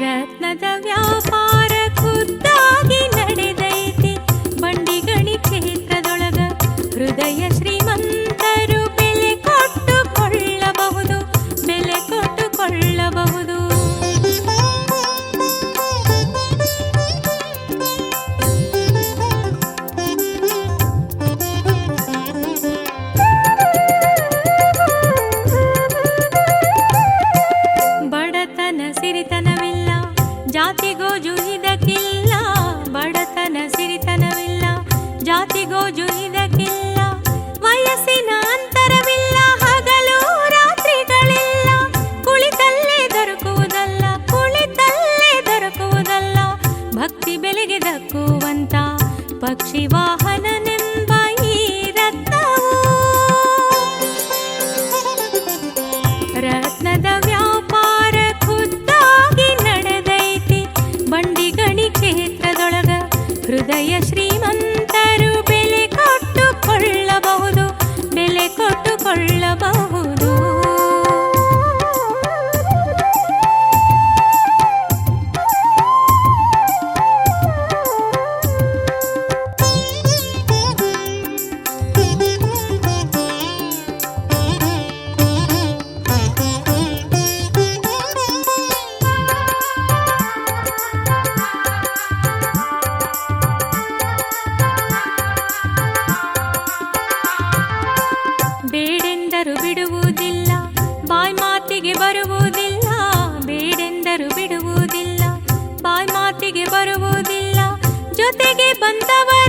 red 放 ಜಾತಿಗೋಜು ಜುಹಿದಕ್ಕಿಲ್ಲ, ಬಡತನ ಸಿರಿತನವಿಲ್ಲ. ಜಾತಿಗೋ ಜುಹಿದಕ್ಕಿಲ್ಲ, ವಯಸ್ಸಿನ ಅಂತರವಿಲ್ಲ, ಹಗಲು ರಾತ್ರಿಗಳಿಲ್ಲ. ಕುಳಿತಲ್ಲೇ ದೊರಕುವುದಲ್ಲ ಕುಳಿತಲ್ಲೇ ದೊರಕುವುದಲ್ಲ. ಭಕ್ತಿ ಬೆಲೆಗೆ ದಕ್ಕುವಂತ ಪಕ್ಷಿ ವಾಹನನೆಂಬ ಹೃದಯ ಶ್ರೀಮಂತರು ಬೆಲೆ ಕೊಟ್ಟುಕೊಳ್ಳಬಹುದು ಬೆಲೆ ಕೊಟ್ಟುಕೊಳ್ಳಬಹುದು ಬರುವುದಿಲ್ಲ ಬೇಡೆಂದರು ಬಿಡುವುದಿಲ್ಲ ಬಾಯ್ ಮಾತಿಗೆ ಬರುವುದಿಲ್ಲ ಜೊತೆಗೆ ಬಂದವರದನು